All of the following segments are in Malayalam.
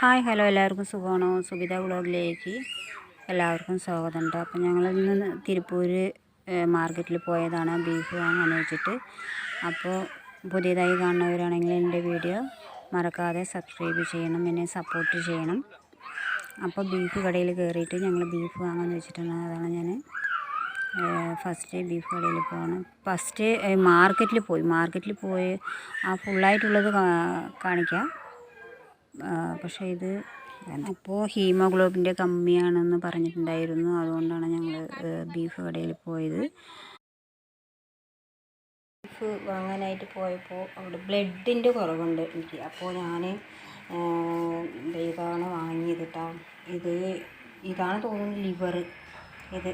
ഹായ് ഹലോ എല്ലാവർക്കും സുഖമാണോ? സുബിത വ്ളോഗിലേക്ക് എല്ലാവർക്കും സ്വാഗതം ഉണ്ട് അപ്പോൾ ഞങ്ങൾ ഇന്ന് തിരുപ്പൂർ മാർക്കറ്റിൽ പോയതാണ് ബീഫ് വാങ്ങാൻ വെച്ചിട്ട്. അപ്പോൾ പുതിയതായി കാണുന്നവരാണെങ്കിൽ എന്റെ വീഡിയോ മറക്കാതെ സബ്സ്ക്രൈബ് ചെയ്യണം എന്നെ സപ്പോർട്ട് ചെയ്യണം. അപ്പോൾ ബീഫ് കടയിൽ കയറിയിട്ട് ഞങ്ങൾ ബീഫ് വാങ്ങാൻ വെച്ചിട്ടാണ് അതാണ് ഞാൻ ഫസ്റ്റ് ബീഫ് കടയിൽ പോകണം ഫസ്റ്റ് മാർക്കറ്റിൽ പോയി. മാർക്കറ്റിൽ പോയി ആ ഫുള്ളായിട്ടുള്ളത് കാണിക്കാം. പക്ഷേ ഇത് അപ്പോൾ ഹീമോഗ്ലോബിന്റെ കമ്മിയാണെന്ന് പറഞ്ഞിട്ടുണ്ടായിരുന്നു. അതുകൊണ്ടാണ് ഞങ്ങൾ ബീഫ് കടയിൽ പോയത്. ബീഫ് വാങ്ങാനായിട്ട് പോയപ്പോൾ അവിടെ ബ്ലഡിന്റെ കുറവുണ്ട് എനിക്ക്. അപ്പോൾ ഞാൻ ഇതാണ് വാങ്ങിയത് കേട്ടോ ഇത് ഇതാണ് തോന്നുന്നത് ലിവർ. ഇത്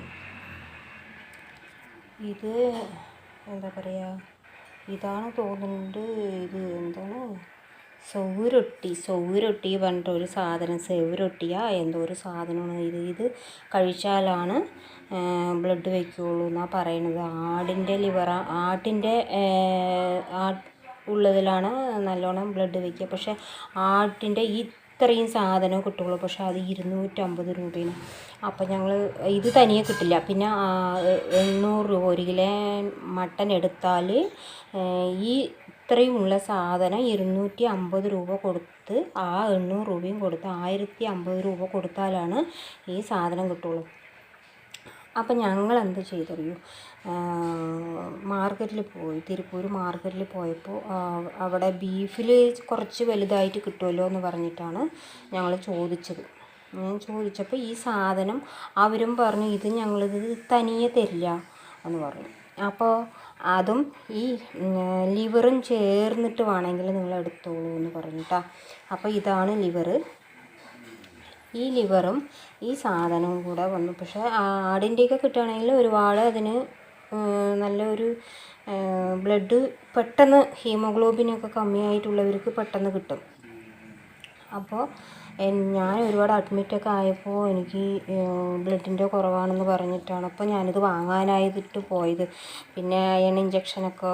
ഇത് എന്താ പറയുക ഇതാണ് തോന്നുന്നുണ്ട് ഇത് എന്താണ്? സൗരൊട്ടി സൗരൊട്ടി പറഞ്ഞിട്ട് ഒരു സാധനം സെവരൊട്ടിയാ എന്തോ ഒരു സാധനമാണ്. ഇത് ഇത് കഴിച്ചാലാണ് ബ്ലഡ് വയ്ക്കുകയുള്ളൂ എന്നാണ് പറയണത്. ആടിന്റെ ലിവറ ആട്ടിന്റെ ഉള്ളതിലാണ് നല്ലോണം ബ്ലഡ് വയ്ക്കുക പക്ഷേ ആട്ടിന്റെ ഈ ഇത്രയും സാധനം കിട്ടുള്ളൂ. പക്ഷെ അത് ഇരുന്നൂറ്റമ്പത് രൂപയാണ്. അപ്പം ഞങ്ങൾ ഇത് തനിയെ കിട്ടില്ല. പിന്നെ എണ്ണൂറ് രൂപ ഒരു കിലോ മട്ടൻ എടുത്താൽ ഈ ഇത്രയും ഉള്ള സാധനം ഇരുന്നൂറ്റി അമ്പത് രൂപ കൊടുത്ത് ആ എണ്ണൂറ് രൂപയും കൊടുത്ത് ആയിരത്തി അമ്പത് രൂപ കൊടുത്താലാണ് ഈ സാധനം കിട്ടുള്ളൂ. അപ്പം ഞങ്ങൾ എന്ത് ചെയ്തറിയൂ മാർക്കറ്റിൽ പോയി. തിരുപ്പൂർ മാർക്കറ്റിൽ പോയപ്പോൾ അവിടെ ബീഫിൽ കുറച്ച് വലുതായിട്ട് കിട്ടുമല്ലോ എന്ന് പറഞ്ഞിട്ടാണ് ഞങ്ങൾ ചോദിച്ചത്. ഞാൻ ചോദിച്ചപ്പോൾ ഈ സാധനം അവരും പറഞ്ഞു ഇത് ഞങ്ങളിത് തനിയെ തരില്ല എന്ന് പറഞ്ഞു. അപ്പോൾ അതും ഈ ലിവറും ചേർന്നിട്ട് വേണമെങ്കിൽ നിങ്ങൾ എടുത്തോളൂ എന്ന് പറഞ്ഞിട്ടാ അപ്പോൾ ഇതാണ് ലിവറ്. ഈ ലിവറും ഈ സാധനവും കൂടെ വന്നു. പക്ഷേ ആടിന്റെയൊക്കെ കിട്ടുകയാണെങ്കിൽ ഒരുപാട് അതിന് നല്ലൊരു ബ്ലഡ് പെട്ടെന്ന് ഹീമോഗ്ലോബിനൊക്കെ കമ്മിയായിട്ടുള്ളവർക്ക് പെട്ടെന്ന് കിട്ടും. അപ്പോൾ ഞാൻ ഒരുപാട് അഡ്മിറ്റൊക്കെ ആയപ്പോൾ എനിക്ക് ബ്ലഡിന്റെ കുറവാണെന്ന് പറഞ്ഞിട്ടാണ് അപ്പോൾ ഞാനിത് വാങ്ങാനായിട്ട് പോയത്. പിന്നെ അയൺ ഇഞ്ചക്ഷനൊക്കെ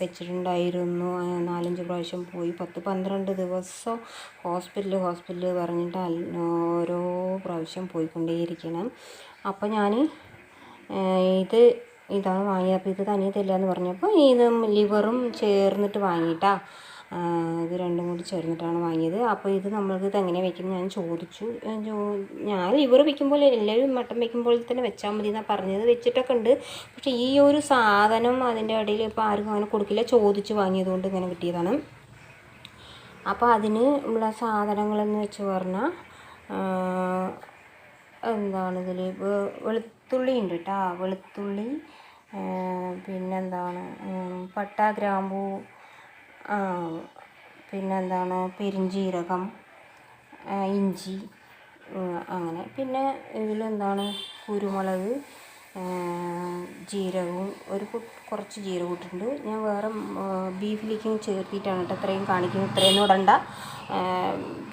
വെച്ചിട്ടുണ്ടായിരുന്നു. നാലഞ്ച് പ്രാവശ്യം പോയി. പത്ത് പന്ത്രണ്ട് ദിവസം ഹോസ്പിറ്റൽ ഹോസ്പിറ്റൽ പറഞ്ഞിട്ട് ഓരോ പ്രാവശ്യം പോയിക്കൊണ്ടേയിരിക്കണം. അപ്പോൾ ഞാൻ ഇത് ഇതാണ് വാങ്ങിയത്. അപ്പോൾ ഇത് തനിയെ എന്ന് പറഞ്ഞപ്പോൾ ഇത് ലിവറും ചേർന്നിട്ട് വാങ്ങിയിട്ടാ. ആ, ഇത് രണ്ടും കൂടി ചേർന്നിട്ടാണ് വാങ്ങിയത്. അപ്പോൾ ഇത് നമ്മൾക്ക് ഇത് എങ്ങനെ വെക്കുന്നത് ഞാൻ ചോദിച്ചു. ഞാൻ ലിവർ വെക്കുമ്പോൾ എല്ലാവരും മട്ടൻ വെക്കുമ്പോൾ തന്നെ വെച്ചാൽ മതി എന്നാണ് പറഞ്ഞത്. വെച്ചിട്ടൊക്കെ ഉണ്ട്. പക്ഷേ ഈ ഒരു സാധനം അതിന്റെ ഇടയിൽ ഇപ്പോൾ ആർക്കും അങ്ങനെ കൊടുക്കില്ല. ചോദിച്ച് വാങ്ങിയതുകൊണ്ട് ഇങ്ങനെ കിട്ടിയതാണ്. അപ്പോൾ അതിന് ഉള്ള സാധനങ്ങളെന്ന് വെച്ച് പറഞ്ഞാൽ എന്താണ് ഇതിൽ? വെളുത്തുള്ളി ഉണ്ട് കേട്ടോ. വെളുത്തുള്ളി പിന്നെന്താണ് പട്ട ഗ്രാമ്പൂ പിന്നെന്താണ്? പെരിഞ്ജീരകം ആ, ഇഞ്ചി അങ്ങനെ. പിന്നെ ഇതിലെന്താണ്? കുരുമുളക് ജീരകവും ഒരു കുറച്ച് ജീരകം ഇട്ടിട്ടുണ്ട്. ഞാൻ വേറെ ബീഫിലേക്കും ചേർത്തിട്ടാണ് കേട്ടോ ഇത്രയും കാണിക്കുന്നത്. ഇത്രയൊന്നും ഇടണ്ട.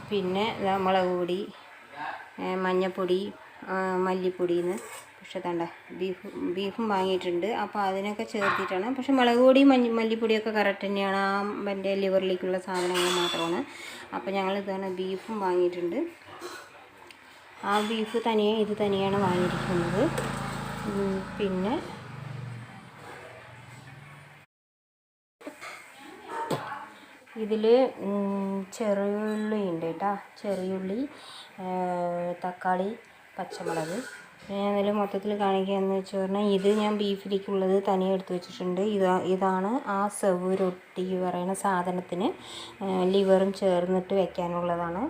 പിന്നെ മുളക് പൊടി മഞ്ഞൾപ്പൊടി മല്ലിപ്പൊടിയിൽ മല്ലിപ്പൊടിന്ന് പക്ഷെ തണ്ട ബീഫ് ബീഫും വാങ്ങിയിട്ടുണ്ട്. അപ്പോൾ അതിനൊക്കെ ചേർത്തിട്ടാണ്. പക്ഷെ മുളക് പൊടി മഞ്ഞ മല്ലിപ്പൊടിയൊക്കെ കറക്റ്റ് തന്നെയാണ്. ആ എന്റെ ലിവറിലേക്കുള്ള സാധനങ്ങൾ മാത്രമാണ്. അപ്പോൾ ഞങ്ങൾ ഇതാണ് ബീഫും വാങ്ങിയിട്ടുണ്ട്. ആ ബീഫ് തനിയെ ഇത് തനിയാണ് വാങ്ങിയിരിക്കുന്നത്. പിന്നെ ഇതിൽ ചെറിയുള്ളി ഉണ്ട് കേട്ടോ. ചെറിയുള്ളി തക്കാളി പച്ചമുളക്. ഞാൻ അതിൽ മൊത്തത്തിൽ കാണിക്കുകയെന്ന് വെച്ച് പറഞ്ഞാൽ ഇത് ഞാൻ ബീഫിലേക്കുള്ളത് തനിയെ എടുത്ത് വെച്ചിട്ടുണ്ട്. ഇതാ ഇതാണ് ആ സെവ് റൊട്ടി പറയുന്ന സാധനത്തിന് ലിവറും ചേർന്നിട്ട് വെക്കാനുള്ളതാണ്.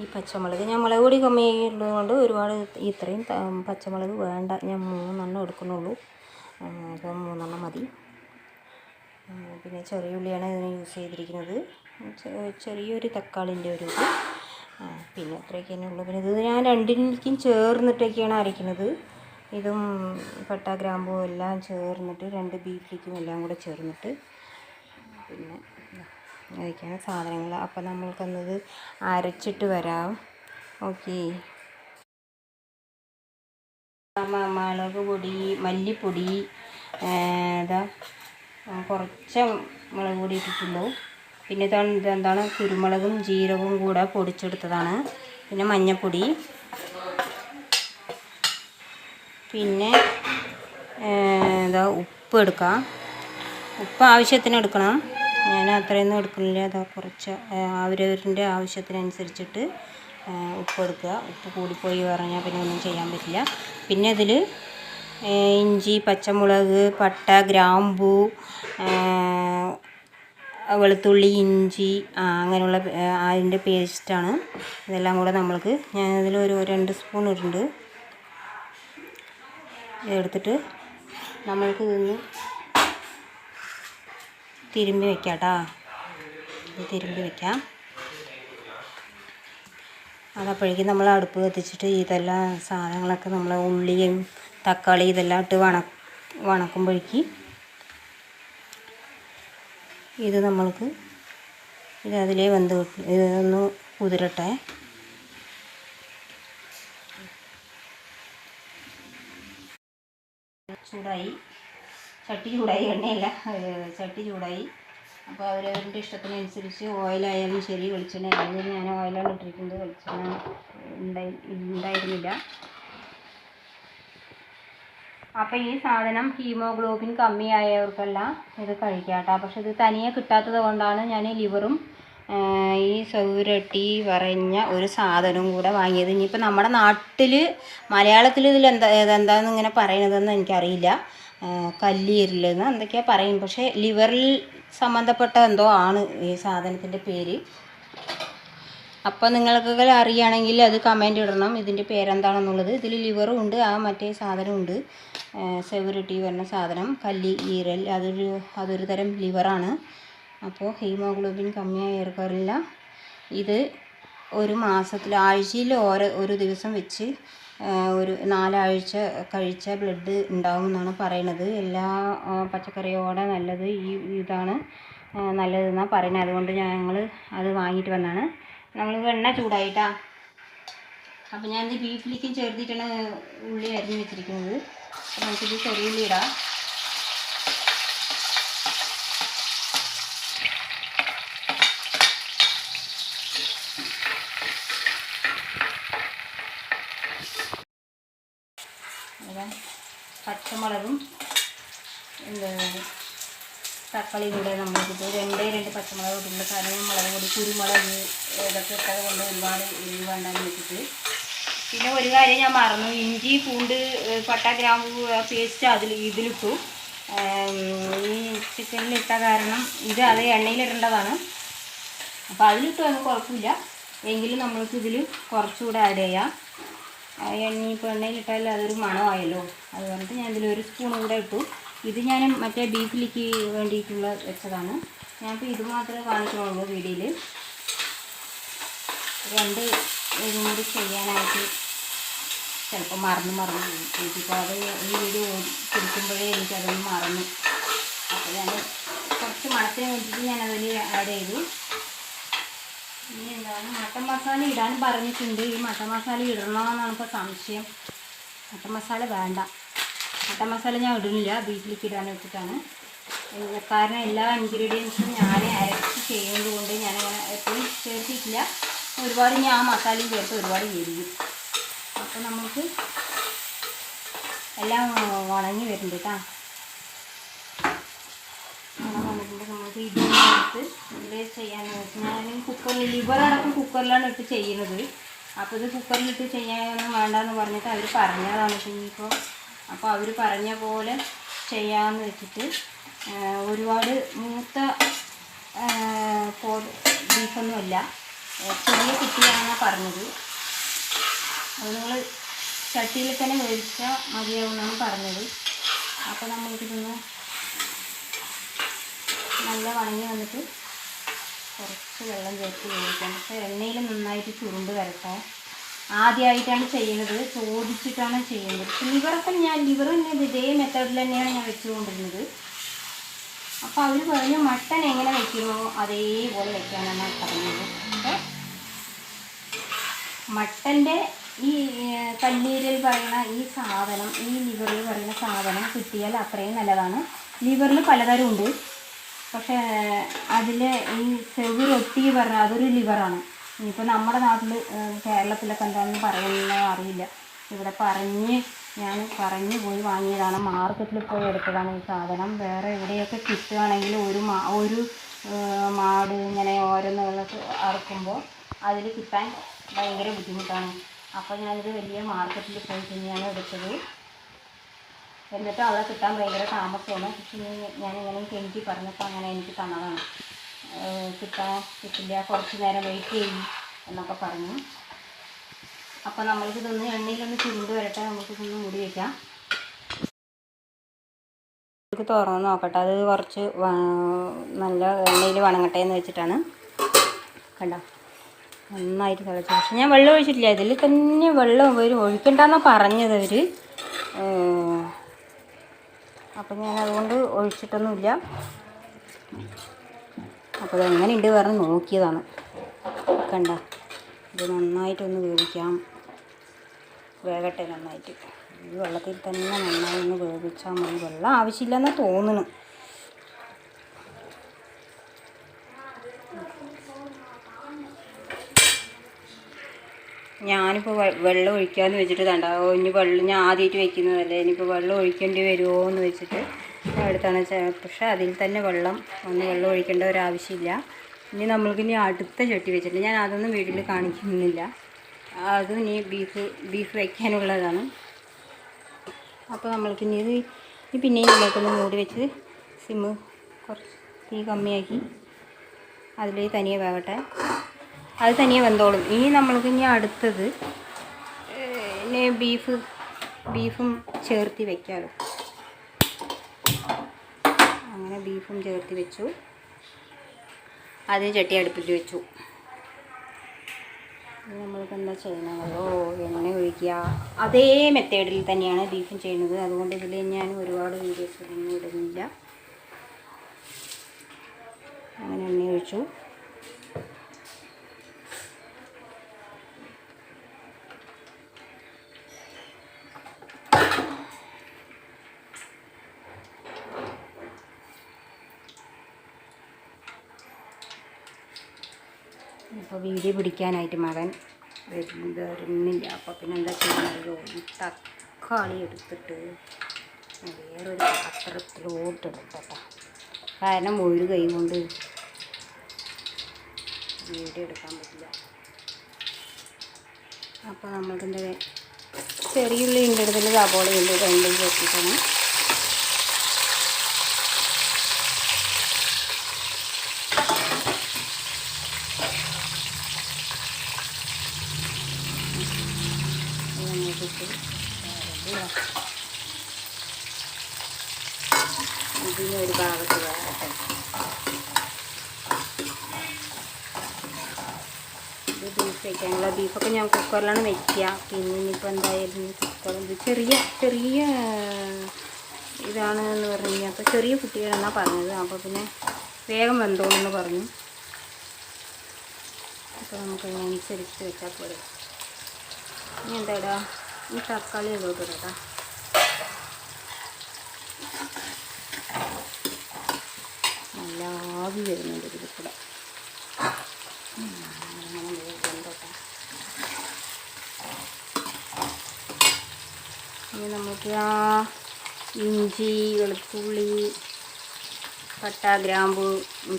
ഈ പച്ചമുളക് ഞാൻ മുളക് പൊടി കമ്മിയുള്ളതുകൊണ്ട് ഒരുപാട് ഇത്രയും പച്ചമുളക് വേണ്ട. ഞാൻ മൂന്നെണ്ണം എടുക്കുന്നുള്ളൂ. അപ്പം മൂന്നെണ്ണം മതി. പിന്നെ ചെറിയ ഉള്ളിയാണ് ഇതിന് യൂസ് ചെയ്തിരിക്കുന്നത്. ചെറിയൊരു തക്കാളിന്റെ ഒരു പിന്നെ അത്രയൊക്കെ തന്നെ ഉള്ളൂ. പിന്നെ ഇത് ഞാൻ രണ്ടിലേക്കും ചേർന്നിട്ടൊക്കെയാണ് അരയ്ക്കുന്നത് ഇതും പട്ട ഗ്രാമ്പൂ എല്ലാം ചേർന്നിട്ട് രണ്ട് ബീഫിലേക്കും എല്ലാം കൂടെ ചേർന്നിട്ട് പിന്നെ അതൊക്കെയാണ് സാധനങ്ങൾ. അപ്പോൾ നമ്മൾക്കന്നത് അരച്ചിട്ട് വരാം. ഓക്കെ. മുളക് പൊടി മല്ലിപ്പൊടി ഏതാ കുറച്ച് മുളക് പൊടി ഇട്ടിട്ടുള്ളൂ പിന്നെ ഇതെന്താണ് കുരുമുളകും ജീരകവും കൂടെ പൊടിച്ചെടുത്തതാണ്. പിന്നെ മഞ്ഞൾപ്പൊടി പിന്നെ എന്താ ഉപ്പ് എടുക്കാം. ഉപ്പ് ആവശ്യത്തിന് എടുക്കണം. ഞാൻ അത്രയൊന്നും എടുക്കുന്നില്ല. അതാ കുറച്ച് അവരവരുടെ ആവശ്യത്തിനനുസരിച്ചിട്ട് ഉപ്പ് എടുക്കുക. ഉപ്പ് കൂടിപ്പോയി പറഞ്ഞാൽ പിന്നെ ഒന്നും ചെയ്യാൻ പറ്റില്ല. പിന്നെ ഇതിൽ ഇഞ്ചി പച്ചമുളക് പട്ട ഗ്രാമ്പൂ വെളുത്തുള്ളി ഇഞ്ചി അങ്ങനെയുള്ള അതിന്റെ പേസ്റ്റാണ്. ഇതെല്ലാം കൂടെ നമ്മൾക്ക് ഞാൻ ഒരു രണ്ട് സ്പൂൺ ഇട്ടുണ്ട് ഇതെടുത്തിട്ട് നമ്മൾക്ക് ഇതൊന്ന് തിരുമ്പി വെക്കാം കേട്ടോ. ഇത് തിരുമ്പി വെക്കാം. അതപ്പോഴേക്കും നമ്മൾ അടുപ്പ് കത്തിച്ചിട്ട് ഇതെല്ലാം സാധനങ്ങളൊക്കെ നമ്മൾ ഉള്ളിയും തക്കാളി ഇതെല്ലാം ഇട്ട് വണ വണക്കുമ്പോഴേക്ക് ഇത് നമ്മൾക്ക് ഇത് അതിലേ വെന്ത് ഇതൊന്ന് കുതിരട്ടെ. ചൂടായി. ചട്ടി ചൂടായി എണ്ണയല്ല. ചട്ടി ചൂടായി. അപ്പോൾ അവരവരുടെ ഇഷ്ടത്തിനനുസരിച്ച് ഓയിലായാലും ശരി വെളിച്ചെണ്ണ ആയാലും ഞാൻ ഓയിലാണ് ഇട്ടിരിക്കുന്നത്. വെളിച്ചെണ്ണ ഉണ്ടായി ഉണ്ടായിരുന്നില്ല. അപ്പോൾ ഈ സാധനം ഹീമോഗ്ലോബിൻ കമ്മിയായവർക്കെല്ലാം ഇത് കഴിക്കാം കേട്ടോ പക്ഷെ ഇത് തനിയെ കിട്ടാത്തത് കൊണ്ടാണ് ഞാൻ ലിവറും ഈ സൗരട്ടി പറഞ്ഞ ഒരു സാധനവും കൂടെ വാങ്ങിയത്. ഇനിയിപ്പോൾ നമ്മുടെ നാട്ടിൽ മലയാളത്തിൽ ഇതിൽ എന്താ ഇതെന്താന്ന് ഇങ്ങനെ പറയണതെന്ന് എനിക്കറിയില്ല. കല്ലീരലെന്ന് എന്തൊക്കെയാണ് പറയും. പക്ഷേ ലിവറിൽ സംബന്ധപ്പെട്ട എന്തോ ആണ് ഈ സാധനത്തിന്റെ പേര്. അപ്പോൾ നിങ്ങൾക്കൊക്കെ അറിയുകയാണെങ്കിൽ അത് കമന്റ് ഇടണം. ഇതിന്റെ പേരെന്താണെന്നുള്ളത്. ഇതിൽ ലിവറും ഉണ്ട് ആ മറ്റേ സാധനമുണ്ട്. സെവറിറ്റി പറഞ്ഞ സാധനം കല്ലി ഈരൽ അതൊരു അതൊരു തരം ലിവറാണ് അപ്പോൾ ഹീമോഗ്ലോബിൻ കമ്മിയായവർക്കെല്ലാം ഇത് ഒരു മാസത്തിൽ ആഴ്ചയിൽ ഓരോ ഒരു ദിവസം വെച്ച് ഒരു നാലാഴ്ച കഴിച്ച ബ്ലഡ് ഉണ്ടാവും എന്നാണ് പറയണത്. എല്ലാ പച്ചക്കറിയോടെ നല്ലത് ഈ ഇതാണ് നല്ലതെന്നാണ് പറയുന്നത്. അതുകൊണ്ട് ഞങ്ങൾ അത് വാങ്ങിയിട്ട് വന്നതാണ്. നമ്മൾ വെണ്ണ ചൂടായിട്ടാ. അപ്പോൾ ഞാൻ ബീഫിലേക്കും ചേർത്തിട്ടാണ് ഉള്ളി അരിഞ്ഞ് വെച്ചിരിക്കുന്നത്. അപ്പോൾ നമുക്കിത് ചെറിയുള്ളി ഇടാം. പച്ചമുളകും എന്താ തക്കാളിയും കൂടെ നമ്മൾക്കിത് രണ്ടേ രണ്ട് പച്ചമുളക് പൊടിയുണ്ട് കാരണം മുളക് പൊടി കുരുമുളക് ഇതൊക്കെ ഇട്ടത് കൊണ്ട് ഒരുപാട് എരിവ് വേണ്ടാന്ന് വെച്ചിട്ട്. പിന്നെ ഒരു കാര്യം ഞാൻ മറന്നു. ഇഞ്ചി പൂണ്ട് പട്ട ഗ്രാമ്പു പേസ്റ്റ് അതിൽ ഇതിലിട്ടു. ഈ ചിക്കനിൽ ഇട്ട കാരണം ഇത് അത് എണ്ണയിലിടേണ്ടതാണ്. അപ്പോൾ അതിലിട്ട് അത് കുഴപ്പമില്ല. എങ്കിലും നമ്മൾക്ക് ഇതിൽ കുറച്ചുകൂടെ ആഡ് ചെയ്യാം. എണ്ണ ഇപ്പോൾ എണ്ണയിലിട്ടാൽ അതൊരു മണമായല്ലോ. അത് പറഞ്ഞിട്ട് ഞാൻ ഇതിലൊരു സ്പൂൺ കൂടെ ഇട്ടു. ഇത് ഞാൻ മറ്റേ ബീഫിലേക്ക് വേണ്ടിയിട്ടുള്ള വെച്ചതാണ്. ഞാനിപ്പോൾ ഇത് മാത്രമേ കാണിക്കുന്നുള്ളൂ വീഡിയോയിൽ രണ്ട് ഇതും കൂടി ചെയ്യാനായിട്ട് ചിലപ്പോൾ മറന്ന് മറന്നു എനിക്കിപ്പോൾ അത് ഈ വീഡിയോ പിടിക്കുമ്പോഴേ എനിക്കതൊന്ന് മറന്നു. അപ്പോൾ ഞാൻ കുറച്ച് മണത്തിന് വേണ്ടിയിട്ട് ഞാനതിൽ ആഡ് ചെയ്തു. ഇനി എന്താണ്? മട്ടൻ മസാല ഇടാൻ പറഞ്ഞിട്ടുണ്ട്. ഈ മട്ടൻ മസാല ഇടണമെന്നാണ് ഇപ്പോൾ സംശയം. മട്ടൻ മസാല വേണ്ട. മട്ടൻ മസാല ഞാൻ ഇടുന്നില്ല. ബീഫിലേക്ക് ഇടാൻ വെച്ചിട്ടാണ്. കാരണം എല്ലാ ഇൻഗ്രീഡിയൻസും ഞാൻ അരച്ച് ചെയ്യുന്നത് കൊണ്ട് ഞാനങ്ങനെ എപ്പോഴും ചേർത്തിട്ടില്ല. ഒരുപാട് ഞാൻ ആ മസാലയും ചേർത്ത് ഒരുപാട് എരിയും. അപ്പോൾ നമുക്ക് എല്ലാം ഉണങ്ങി വരുന്നുണ്ട് കേട്ടോ വന്നിട്ടുണ്ട്. നമുക്ക് ഇതിനകത്ത് ഇതിൽ ചെയ്യാൻ ഞാൻ കുക്കറിൽ ലിവറടക്കം കുക്കറിലാണ് ഇട്ട് ചെയ്യുന്നത്. അപ്പോൾ ഇത് കുക്കറിലിട്ട് ചെയ്യാനൊന്നും വേണ്ടെന്ന് പറഞ്ഞിട്ട് അവർ പറഞ്ഞതാണ്. ഇനിയിപ്പോൾ അപ്പോൾ അവർ പറഞ്ഞ പോലെ ചെയ്യാമെന്ന് വെച്ചിട്ട് ഒരുപാട് മൂത്ത ബീഫൊന്നുമില്ല ചെറിയ കുട്ടിയാണെന്നാണ് പറഞ്ഞത്. അത് നിങ്ങൾ ചട്ടിയിൽ തന്നെ വേവിച്ചാൽ മതിയാവുമെന്നാണ് പറഞ്ഞത്. അപ്പോൾ നമ്മൾക്കിതൊന്ന് നല്ല വണങ്ങി വന്നിട്ട് കുറച്ച് വെള്ളം ചേർത്ത് വേവിക്കാം പക്ഷേ എണ്ണയിൽ നന്നായിട്ട് ചുരുണ്ട് വരട്ടെ. ആദ്യമായിട്ടാണ് ചെയ്യുന്നത് ചോദിച്ചിട്ടാണ് ചെയ്യുന്നത്. ലിവറൊക്കെ ഞാൻ ലിവർ തന്നെ ഇത് മെത്തേഡിൽ തന്നെയാണ് ഞാൻ വെച്ചുകൊണ്ടിരുന്നത്. അപ്പോൾ അവർ പറഞ്ഞു മട്ടൻ എങ്ങനെ വെക്കുമോ അതേപോലെ വെക്കാനാണ് പറഞ്ഞത്. അപ്പോൾ മട്ടന്റെ ഈ കല്ലീരിൽ പറയുന്ന ഈ സാധനം ഈ ലിവറിൽ പറയുന്ന സാധനം കിട്ടിയാൽ അത്രയും നല്ലതാണ്. ലിവറിൽ പലതരം ഉണ്ട്. പക്ഷേ അതിൽ ഈ ചെവിരൊട്ടി പറഞ്ഞാൽ അതൊരു ലിവറാണ് ഇനിയിപ്പോൾ നമ്മുടെ നാട്ടിൽ കേരളത്തിലൊക്കെ എന്താണെന്ന് പറയുന്നോ അറിയില്ല. ഇവിടെ പറഞ്ഞ് ഞാൻ പറഞ്ഞു പോയി വാങ്ങിയതാണ്. മാർക്കറ്റിൽ പോയി എടുത്തതാണ് ഈ സാധനം. വേറെ എവിടെയൊക്കെ കിട്ടുകയാണെങ്കിൽ ഒരു മാ ഒരു മാട് ഇങ്ങനെ ഓരോന്നുകളൊക്കെ അറുക്കുമ്പോൾ അതിൽ കിട്ടാൻ ഭയങ്കര ബുദ്ധിമുട്ടാണ്. അപ്പോൾ ഞാനിത് വലിയ മാർക്കറ്റിൽ പോയി തന്നെയാണ് എടുത്തത്. എന്നിട്ട് അവിടെ കിട്ടാൻ ഭയങ്കര താമസമാണ്. പക്ഷേ ഞാനിങ്ങനെ കെഞ്ചി പറഞ്ഞപ്പോൾ അങ്ങനെ എനിക്ക് തന്നതാണ്. ഏഹ് കിട്ടാൻ കിട്ടില്ല കുറച്ച് നേരം വെയിറ്റ് ചെയ്യും എന്നൊക്കെ പറഞ്ഞു. അപ്പോൾ നമ്മൾക്കിതൊന്ന് എണ്ണയിലൊന്ന് ചുരുണ്ട് വരട്ടെ. നമുക്കിതൊന്ന് മൂടി വയ്ക്കാം നമുക്ക് തുറന്ന് നോക്കട്ടെ. അത് കുറച്ച് നല്ല എണ്ണയിൽ വണങ്ങട്ടെ എന്ന് വെച്ചിട്ടാണ്. കണ്ടോ? നന്നായിട്ട് തിളച്ചു. പക്ഷേ ഞാൻ വെള്ളം ഒഴിച്ചിട്ടില്ല. ഇതിൽ തന്നെ വെള്ളം വരും. ഒഴിക്കണ്ടെന്നാണ് പറഞ്ഞത് അവർ അപ്പം ഞാൻ അതുകൊണ്ട് ഒഴിച്ചിട്ടൊന്നുമില്ല. അപ്പോൾ ഇത് എങ്ങനെയുണ്ട് പറഞ്ഞ് നോക്കിയതാണ്. കണ്ട ഇത് നന്നായിട്ടൊന്ന് വേവിക്കാം. വേകട്ടെ നന്നായിട്ട്. ഈ വെള്ളത്തിൽ തന്നെ നന്നായി ഒന്ന് വേവിച്ചാൽ മതി. വെള്ളം ആവശ്യമില്ലെന്ന് തോന്നുന്നു. ഞാനിപ്പോൾ വെള്ളം ഒഴിക്കാമെന്ന് വെച്ചിട്ട് തണ്ട ഇനി വെള്ളം ഞാൻ ആദ്യമായിട്ട് വെക്കുന്നതല്ലേ ഇനിയിപ്പോൾ വെള്ളം ഒഴിക്കേണ്ടി വരുമോ എന്ന് വെച്ചിട്ട് എടുത്താണ് ചെ- പക്ഷേ അതിൽ തന്നെ വെള്ളം ഒന്ന് വെള്ളം ഒഴിക്കേണ്ട ഒരു ആവശ്യമില്ല. ഇനി നമ്മൾക്ക് ഇനി അടുത്ത ചട്ടി വെച്ചിട്ടുണ്ട് ഞാൻ അതൊന്നും വീട്ടിൽ കാണിക്കുന്നില്ല. അതും ഇനി ബീഫ് ബീഫ് വയ്ക്കാനുള്ളതാണ് അപ്പോൾ നമ്മൾക്ക് ഇനി ഇത് ഇനി പിന്നെയും നമ്മൾക്കൊന്ന് മൂടി വെച്ച് സിമ്മ് കുറച്ച് തീ കമ്മിയാക്കി അതിൽ തനിയെ വേവട്ടെ. അത് തനിയെ വെന്തോളും. ഇനി നമ്മൾക്ക് ഇനി അടുത്തത് ബീഫ് ബീഫും ചേർത്തി വെക്കാമല്ലോ അങ്ങനെ ബീഫും ചേർത്ത് വെച്ചു. അതിന് ചട്ടി അടുപ്പിൽ വെച്ചു. നമ്മൾക്ക് എന്താ ചെയ്യണത്? ഓ എണ്ണ ഒഴിക്കുക. അതേ മെത്തേഡിൽ തന്നെയാണ് ബീഫും ചെയ്യുന്നത്. അതുകൊണ്ട് ഇതിൽ ഞാൻ ഒരുപാട് വീഡിയോസ് ഒന്നും ഇടുന്നില്ല. അങ്ങനെ എണ്ണ ഒഴിച്ചു. ഇപ്പോൾ വീഡിയോ പിടിക്കാനായിട്ട് മകൻ വരുന്നില്ല. അപ്പോൾ പിന്നെ എന്താ ചെയ്യുന്നതോ? ഈ തക്കാളി എടുത്തിട്ട് വേറൊരു പാത്രത്തിലോട്ട് എടുക്കട്ടെ. കാരണം ഒരു കൈ കൊണ്ട് വീഡിയോ എടുക്കാൻ പറ്റില്ല. അപ്പോൾ നമ്മൾക്കെന്താ ചെറിയുള്ളി ഉണ്ട് ഇതിൽ സബോളയുണ്ട് രണ്ടും ചേർത്തിട്ടാണ് ഇതിന് ഒരു ഭാഗത്ത് വേണം ബീഫ് വയ്ക്കാനുള്ള ബീഫൊക്കെ ഞാൻ കുക്കറിലാണ് വെക്കുക പിന്നെ ഇനിയിപ്പോൾ എന്തായാലും കുക്കർ ചെറിയ ചെറിയ ഇതാണ് എന്ന് പറഞ്ഞു അപ്പോൾ ചെറിയ കുട്ടികളെന്നാണ് പറഞ്ഞത് അപ്പോൾ പിന്നെ വേഗം വെന്തോളെന്ന് പറഞ്ഞു അപ്പോൾ നമുക്ക് അതിനനുസരിച്ച് വെച്ചാൽ പോരെ ഇനി എന്താടാ ഈ തക്കാളി ഇതോട്ട് ഇടാം നല്ല ആവി വരുന്നുണ്ട് ഇതിൽ കൂടെ. ഇനി നമുക്ക് ആ ഇഞ്ചി വെളുത്തുള്ളി പട്ട ഗ്രാമ്പു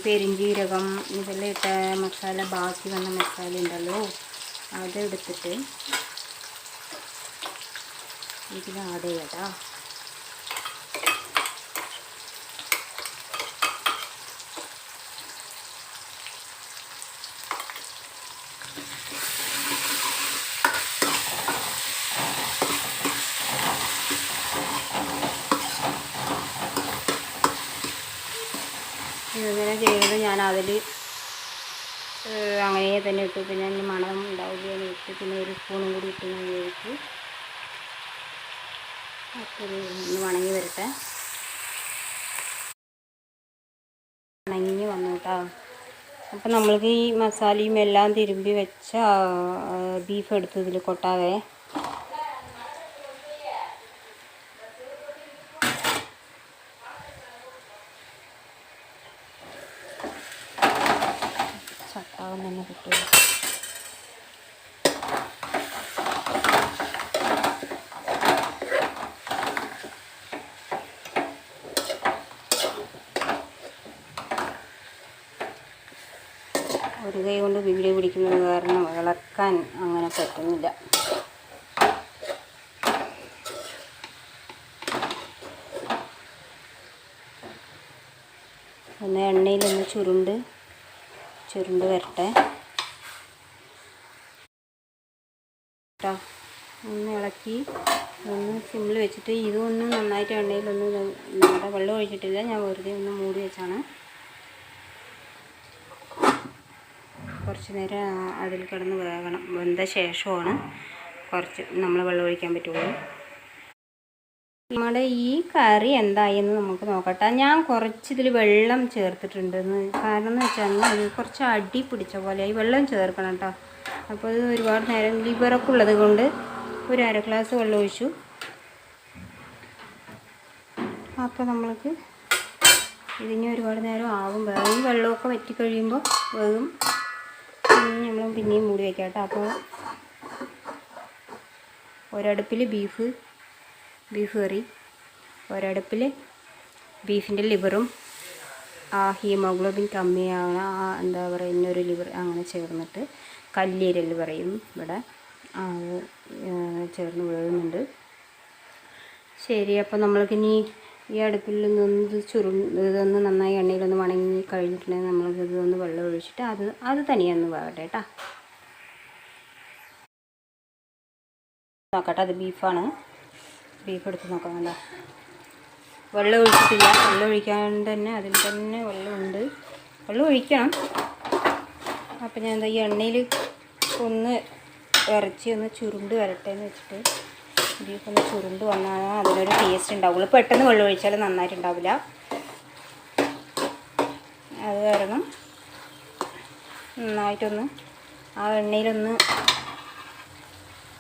പെരിഞ്ചീരകം ഇതെല്ലാം ഇട്ട മസാല ബാക്കി വന്ന മസാല ഉണ്ടല്ലോ അതെടുത്തിട്ട് ഇതിൽ ആഡ് ചെയ്യട്ടാ ഇങ്ങനെ ചെയ്യുന്നത് ഞാൻ അതിൽ അങ്ങനെ തന്നെ ഇട്ടു. പിന്നെ മണം ഉണ്ടാവുകയെന്ന് വെച്ച് പിന്നെ ഒരു സ്പൂണും കൂടി ഇട്ട് ഞാൻ വേവിച്ചു അപ്പോൾ ഒന്ന് വണങ്ങി വരട്ടെ. ഉണങ്ങി വന്നു കേട്ടോ അപ്പം നമ്മൾക്ക് ഈ മസാലയും എല്ലാം തിരുമ്പി വെച്ച ബീഫ് എടുത്തതിൽ കൊട്ടാതെ ചട്ടാകം തന്നെ ഇളക്കാൻ അങ്ങനെ പറ്റുന്നില്ല. ഒന്ന് എണ്ണയിലൊന്ന് ചുരുണ്ട് ചുരുണ്ട് വരട്ടെ. കേട്ടോ ഒന്ന് ഇളക്കി ഒന്ന് സിമ്മിൽ വെച്ചിട്ട് ഇതൊന്നും നന്നായിട്ട് എണ്ണയിലൊന്നും വെള്ളം ഒഴിച്ചിട്ടില്ല ഞാൻ വെറുതെ ഒന്ന് മൂടി വെച്ചാണ്. കുറച്ച് നേരം അതിൽ കിടന്ന് വേകണം. വെന്ത ശേഷമാണ് കുറച്ച് നമ്മൾ വെള്ളം ഒഴിക്കാൻ പറ്റുള്ളൂ. നമ്മുടെ ഈ കറി എന്തായെന്ന് നമുക്ക് നോക്കട്ടെ. ഞാൻ കുറച്ച് ഇതിൽ വെള്ളം ചേർത്തിട്ടുണ്ടെന്ന്. കാരണം എന്ന് വെച്ചാൽ കുറച്ച് അടി പിടിച്ച പോലെ ഈ വെള്ളം ചേർക്കണം കേട്ടോ അപ്പോൾ ഇത് ഒരുപാട് നേരം ലിവറൊക്കെ ഉള്ളത് കൊണ്ട് ഒരു അര ഗ്ലാസ് വെള്ളം ഒഴിച്ചു. അപ്പോൾ നമ്മൾക്ക് ഇതിന് ഒരുപാട് നേരം ആവും. വേഗം വെള്ളമൊക്കെ വറ്റി കഴിയുമ്പോൾ വേഗം നമ്മൾ പിന്നെയും മൂടി വയ്ക്കാം കേട്ടോ. അപ്പോൾ ഒരടുപ്പിൽ ബീഫ് ബീഫ് കറി ഒരടുപ്പിൽ ബീഫിന്റെ ലിവറും ആ ഹീമോഗ്ലോബിൻ കമ്മിയാണ് ആ എന്താ പറയുക ഇന്നൊരു ലിവർ അങ്ങനെ ചേർന്നിട്ട് കല്ലീരൽ പറയും ഇവിടെ. ചേർന്ന് വേകുന്നുണ്ട് ശരി അപ്പോൾ നമ്മൾക്കിനി ഈ അടുപ്പിൽ നിന്നൊന്ന് ചുരു ഇതൊന്ന് നന്നായി എണ്ണയിലൊന്ന് വണങ്ങി കഴിഞ്ഞിട്ടുണ്ടെങ്കിൽ നമ്മൾക്ക് ഇതൊന്ന് വെള്ളം ഒഴിച്ചിട്ട് അത് അത് തനിയെ ഒന്ന് കേട്ടോ. നോക്കട്ടെ അത് ബീഫാണ്. ബീഫ് എടുത്ത് നോക്കാം വേണ്ട വെള്ളം ഒഴിച്ചിട്ടില്ല. വെള്ളം ഒഴിക്കാണ്ട് തന്നെ അതിൽ തന്നെ വെള്ളമുണ്ട്. വെള്ളം ഒഴിക്കണം. അപ്പം ഞാൻ എന്താ ഈ എണ്ണയിൽ ഒന്ന് ഇറച്ചി ഒന്ന് ചുരുണ്ട് വരട്ടെ എന്ന് വെച്ചിട്ട് ബീഫ് ഒന്ന് ചുരുണ്ട് വന്നാൽ അതിനൊരു ടേസ്റ്റ് ഉണ്ടാവുള്ളൂ പെട്ടെന്ന് വെള്ളം ഒഴിച്ചാൽ നന്നായിട്ടുണ്ടാവില്ല. അത് കാരണം നന്നായിട്ടൊന്ന് ആ എണ്ണയിലൊന്ന്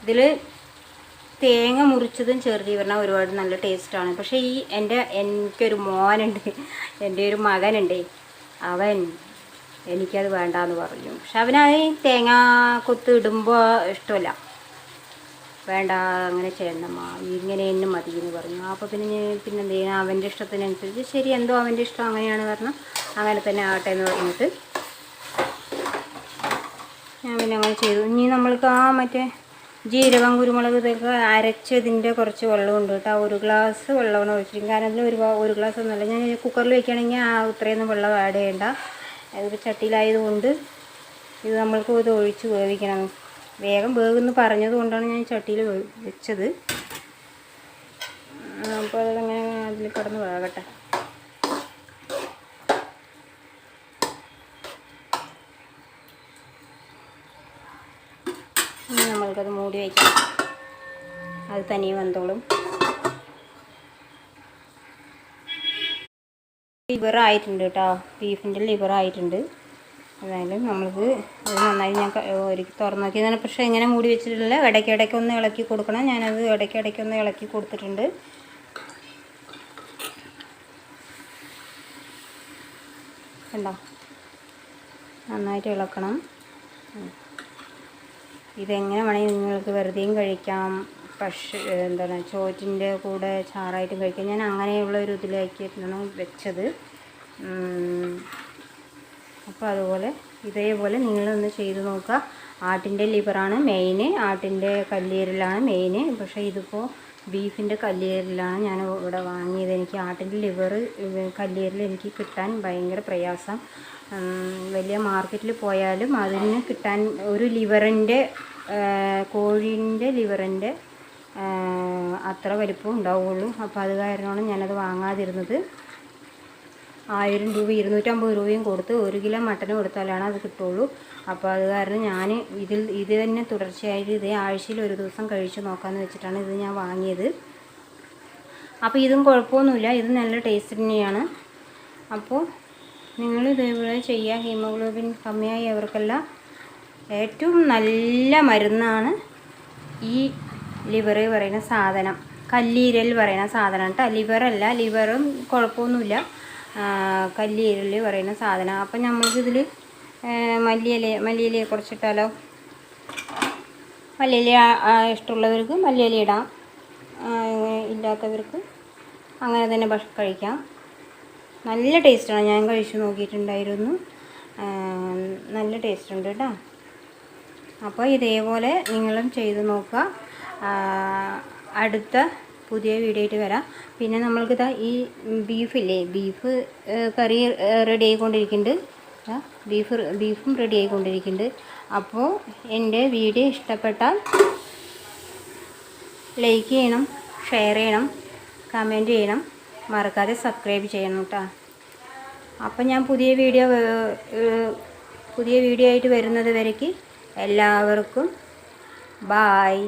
ഇതിൽ തേങ്ങ മുറിച്ചതും ചേർത്ത് പറഞ്ഞാൽ ഒരുപാട് നല്ല ടേസ്റ്റാണ് പക്ഷേ ഈ എന്റെ എനിക്കൊരു മോനുണ്ട്. എന്റെ ഒരു മകനുണ്ട്. അവൻ എനിക്കത് വേണ്ടാന്ന് പറഞ്ഞു പക്ഷെ അവനായി തേങ്ങ കൊത്ത് ഇടുമ്പോൾ ഇഷ്ടമല്ല. വേണ്ട അങ്ങനെ ചെയ്യണ്ടമ്മ ഇങ്ങനെ തന്നെ മതി എന്ന് പറഞ്ഞു. അപ്പോൾ പിന്നെ ഞാൻ പിന്നെ എന്ത് ചെയ്യണം? അവന്റെ ഇഷ്ടത്തിനനുസരിച്ച് ശരി എന്തോ അവന്റെ ഇഷ്ടം അങ്ങനെയാണ് പറഞ്ഞു അങ്ങനെ തന്നെ ആകട്ടെ എന്ന് പറഞ്ഞിട്ട് ഞാൻ പിന്നെ അങ്ങനെ ചെയ്തു. ഇനി നമ്മൾക്ക് ആ മറ്റേ ജീരകം കുരുമുളക് ഇതൊക്കെ അരച്ചതിന്റെ കുറച്ച് വെള്ളം ഉണ്ട് കേട്ടോ. ഒരു ഗ്ലാസ് വെള്ളമാണ് ഒഴിച്ചിരിക്കും കാരണം അതിൽ ഒരു ഒരു ഗ്ലാസ് ഒന്നുമല്ല. ഞാൻ കുക്കറിൽ വെക്കുകയാണെങ്കിൽ ആ ഇത്രയൊന്നും വെള്ളം ആഡ് ചെയ്യേണ്ട. അതിപ്പോൾ ചട്ടിയിലായതുകൊണ്ട് ഇത് നമ്മൾക്ക് ഇത് ഒഴിച്ച് വേവിക്കണം. വേഗം വേഗമെന്ന് പറഞ്ഞത് കൊണ്ടാണ് ഞാൻ ചട്ടിയിൽ വെച്ചത്. അപ്പോൾ അതങ്ങനെ അതിൽ കിടന്ന് വേകട്ടെ ഇനി നമ്മൾക്കത് മൂടി വയ്ക്കാം അത് തനിയെ വന്നോളും. ലിവർ ആയിട്ടുണ്ട് കേട്ടോ. ബീഫിന്റെ ലിവർ ആയിട്ടുണ്ട് അതായത് നമ്മൾക്ക് നന്നായി ഞാൻ ഒരുക്കി ഒരു തുറന്ന് നോക്കിയതാണ് പക്ഷേ ഇങ്ങനെ മൂടി വെച്ചിട്ടില്ല ഇടയ്ക്കിടയ്ക്ക് ഒന്ന് ഇളക്കി കൊടുക്കണം. ഞാനത് ഇടയ്ക്കിടയ്ക്ക് ഒന്ന് ഇളക്കി കൊടുത്തിട്ടുണ്ട്. കണ്ടോ? നന്നായിട്ട് ഇളക്കണം. ഇതെങ്ങനെ വേണമെങ്കിൽ നിങ്ങൾക്ക് വെറുതെയും കഴിക്കാം. പക്ഷേ എന്താണ് ചോറ്റിന്റെ കൂടെ ചാറായിട്ടും കഴിക്കാം. ഞാൻ അങ്ങനെയുള്ള ഒരു ഇതിലേക്കാണ് വെച്ചത്. അപ്പോൾ അതുപോലെ ഇതേപോലെ നിങ്ങളൊന്ന് ചെയ്ത് നോക്കുക. ആട്ടിന്റെ ലിവറാണ് മെയിന് ആട്ടിന്റെ കല്ലീരലാണ് മെയിന് പക്ഷേ ഇതിപ്പോൾ ബീഫിന്റെ കല്ലീരലാണ് ഞാൻ ഇവിടെ വാങ്ങിയത്. എനിക്ക് ആട്ടിന്റെ ലിവർ കല്ലീരൽ എനിക്ക് കിട്ടാൻ ഭയങ്കര പ്രയാസം. വലിയ മാർക്കറ്റിൽ പോയാലും അതിന് കിട്ടാൻ ഒരു ലിവറിന്റെ കോഴീന്റെ ലിവറിന്റെ അത്ര വലിപ്പം ഉണ്ടാവുള്ളൂ. അപ്പോൾ അത് കാരണമാണ് ഞാനത് വാങ്ങാതിരുന്നത്. ആയിരം രൂപ ഇരുന്നൂറ്റമ്പത് രൂപയും കൊടുത്ത് ഒരു കിലോ മട്ടൻ കൊടുത്താലാണ് അത് കിട്ടുള്ളൂ. അപ്പോൾ അത് കാരണം ഞാൻ ഇതിൽ ഇത് തന്നെ തുടർച്ചയായിട്ട് ഇതേ ആഴ്ചയിൽ ഒരു ദിവസം കഴിച്ചു നോക്കാമെന്ന് വെച്ചിട്ടാണ് ഇത് ഞാൻ വാങ്ങിയത്. അപ്പോൾ ഇതും കുഴപ്പമൊന്നുമില്ല ഇത് നല്ല ടേസ്റ്റ് തന്നെയാണ്. അപ്പോൾ നിങ്ങൾ ഇതേപോലെ ചെയ്യുക ഹീമോഗ്ലോബിൻ കമ്മിയായി അവർക്കെല്ലാം ഏറ്റവും നല്ല മരുന്നാണ് ഈ ലിവർ പറയുന്ന സാധനം. കല്ലീരൽ പറയുന്ന സാധനം കേട്ടോ. ലിവറല്ല ലിവറും കുഴപ്പമൊന്നുമില്ല. ആ, കല്ലീരൽ പറയുന്ന സാധനം. അപ്പം നമ്മൾക്കിതിൽ മല്ലിയില മല്ലിയില കുറച്ചിട്ടാലോ? മല്ലിയില ഇഷ്ടമുള്ളവർക്ക് മല്ലിയില ഇടാം. ഇല്ലാത്തവർക്ക് അങ്ങനെ തന്നെ ഭക്ഷ കഴിക്കാം. നല്ല ടേസ്റ്റാണ്. ഞാൻ കഴിച്ചു നോക്കിയിട്ടുണ്ടായിരുന്നു. നല്ല ടേസ്റ്റ് ഉണ്ട് കേട്ടോ. അപ്പോൾ ഇതേപോലെ നിങ്ങളും ചെയ്ത് നോക്കുക. അടുത്ത പുതിയ വീഡിയോ ആയിട്ട് വരാം. പിന്നെ നമ്മൾക്ക് ഇതാ ഈ ബീഫില്ലേ ബീഫ് കറി റെഡി ആയിക്കൊണ്ടിരിക്കുന്നുണ്ട്. ബീഫ് ബീഫും റെഡി ആയിക്കൊണ്ടിരിക്കുന്നുണ്ട്. അപ്പോൾ എന്റെ വീഡിയോ ഇഷ്ടപ്പെട്ടാൽ ലൈക്ക് ചെയ്യണം ഷെയർ ചെയ്യണം കമന്റ് ചെയ്യണം. മറക്കാതെ സബ്സ്ക്രൈബ് ചെയ്യണം കേട്ടോ. അപ്പം ഞാൻ പുതിയ വീഡിയോ പുതിയ വീഡിയോ ആയിട്ട് വരുന്നത് വരയ്ക്ക് എല്ലാവർക്കും ബായ്